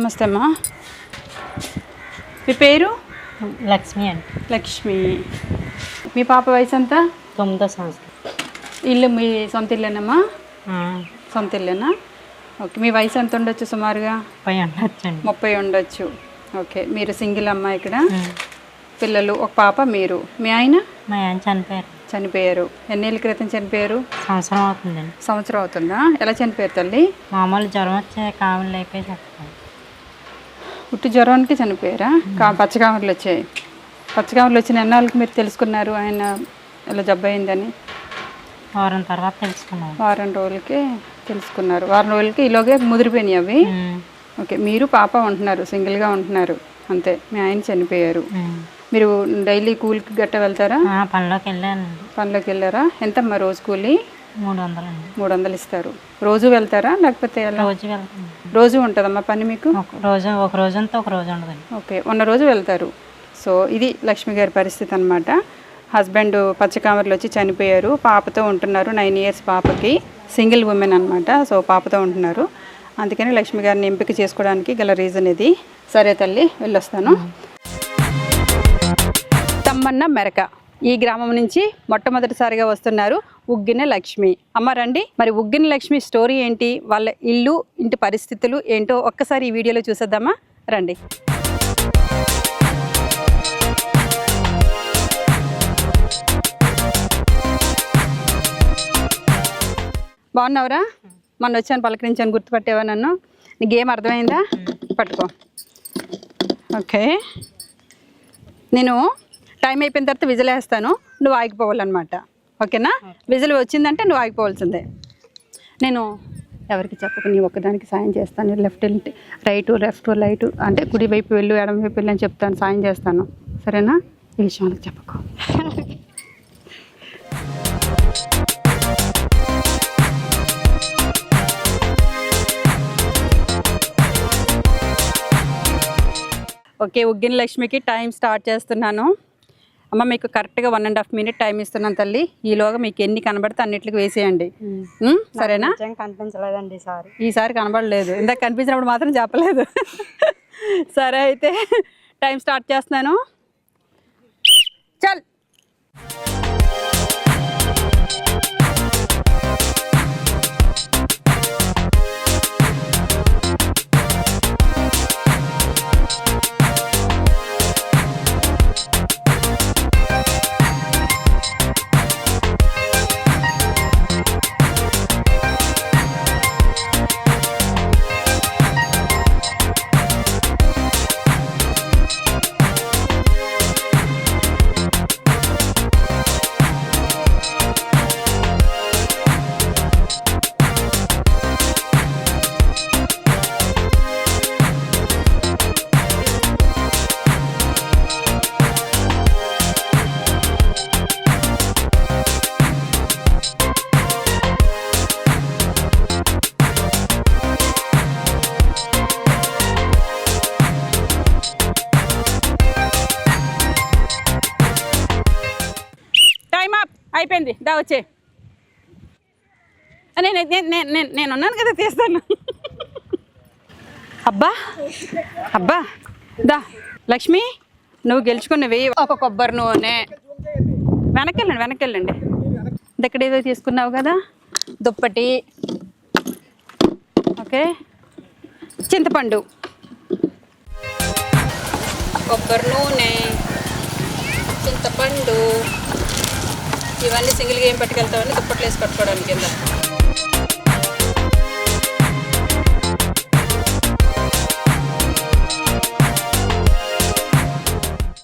నమస్తే అమ్మా. మీ పేరు? లక్ష్మి అండి. లక్ష్మి. మీ పాప వయసు ఎంత? తొమ్మిదో సంవత్సరం. ఇల్లు మీ సొంత ఇల్లేనమ్మా? సొంత ఇల్లేనా? ఓకే మీ వయసు ఎంత ఉండొచ్చు సుమారుగా? పై ఉండొచ్చండి ముప్పై ఉండొచ్చు. ఓకే మీరు సింగిల్ అమ్మ ఇక్కడ? పిల్లలు ఒక పాప మీరు. మీ ఆయన? మా ఆయన చనిపోయారు. చనిపోయారు. ఎన్నేళ్ళ క్రితం చనిపోయారు? సంవత్సరం అవుతుందండి. సంవత్సరం అవుతుందా? ఎలా చనిపోయారు తల్లి? మామూలు జ్వరం వచ్చే కావులు అయిపోయి చెప్తాను పుట్టి జ్వరానికి చనిపోయారా? కా పచ్చకామర్లు వచ్చాయి. పచ్చకామర్లు వచ్చిన ఎన్నాళ్ళకి మీరు తెలుసుకున్నారు? ఆయన ఇలా జబ్బు అయిందని వారం తర్వాత తెలుసుకున్నాం. వారం రోజులకి తెలుసుకున్నారు. వారం రోజులకి ఈలోగే ముదిరిపోయినాయి అవి. ఓకే మీరు పాప ఉంటున్నారు సింగిల్గా ఉంటున్నారు. అంతే మీ ఆయన చనిపోయారు. మీరు డైలీ కూలికి గట్ట వెళ్తారా? పనిలోకి వెళ్ళానండి. పనిలోకి వెళ్ళారా? ఎంతమ్మా రోజు కూలి? మూడు వందలండి మూడు వందలు ఇస్తారు. రోజు వెళ్తారా? లేకపోతే ఎలా? రోజు రోజు ఉంటుందమ్మా పని మీకు? ఒక రోజు ఒక రోజు అంతా ఒక రోజు ఉండదండి. ఓకే. ఉన్న రోజు వెళ్తారు. సో ఇది లక్ష్మి గారి పరిస్థితి అనమాట హస్బెండ్ పచ్చకామర్లు వచ్చి చనిపోయారు. పాపతో ఉంటున్నారు. నైన్ ఇయర్స్ పాపకి. సింగిల్ ఉమెన్ అనమాట సో పాపతో ఉంటున్నారు. అందుకని లక్ష్మి గారిని ఎంపిక చేసుకోవడానికి గల రీజన్ ఇది. సరే తల్లి వెళ్ళొస్తాను. తమ్మన్న మెరక. ఈ గ్రామం నుంచి మొట్టమొదటిసారిగా వస్తున్నారు ఉగ్గిన లక్ష్మి. అమ్మ రండి. మరి ఉగ్గిన లక్ష్మి స్టోరీ ఏంటి? వాళ్ళ ఇల్లు ఇంటి పరిస్థితులు ఏంటో ఒక్కసారి ఈ వీడియోలో చూసేద్దామా? రండి. బాగున్నావురా? మొన్న వచ్చాను పలకరించాను గుర్తుపట్టేవా నన్ను? నీకు ఏం అర్థమైందా? పట్టుకో. ఓకే. నేను టైం అయిపోయిన తర్వాత విజిల్ వేస్తాను. నువ్వు ఆగిపోవాలన్నమాట. ఓకేనా? విజిల్ వచ్చిందంటే నువ్వు ఆగిపోవాల్సిందే. నేను ఎవరికి చెప్పకు నీ ఒక్కదానికి సాయం చేస్తాను. లెఫ్ట్ వెళ్ళి రైట్ లెఫ్ట్ రైట్ అంటే కుడి వైపు వెళ్ళు ఎడమ వైపు వెళ్ళు అని చెప్తాను సాయం చేస్తాను. సరేనా? ఈ విషయం వాళ్ళకి చెప్పకు. ఓకే ఉగ్గిన లక్ష్మికి టైం స్టార్ట్ చేస్తున్నాను. అమ్మ మీకు కరెక్ట్గా one and half minute time ఇస్తున్నాను తల్లి. ఈలోగా మీకు ఎన్ని కనబడితే అన్నిటికి వేసేయండి. ఉం? సరేనా? కనిపించలేదండి సారీ. ఈసారి కనబడలేదు. ఇందాక కనిపించినప్పుడు మాత్రం చెప్పలేదు. సరే అయితే టైం స్టార్ట్ చేస్తున్నాను. చల్. అయిపోయింది. దా వచ్చే. నేను నేను నేను ఉన్నాను కదా తీస్తాను. అబ్బా అబ్బా దా. లక్ష్మి నువ్వు గెలుచుకున్నవి ఒక కొబ్బరి నూనె. వెనకెళ్ళండి వెనకెళ్ళండి. ఇక్కడ ఏదో తీసుకున్నావు కదా దుప్పటి. ఓకే? చింతపండు. కొబ్బరి నూనె చింతపండు. ఇవన్నీ సింగిల్గా ఏం పట్టుకెళ్తామని దుప్పట్లు వేసి కట్టుకోవడానికి కింద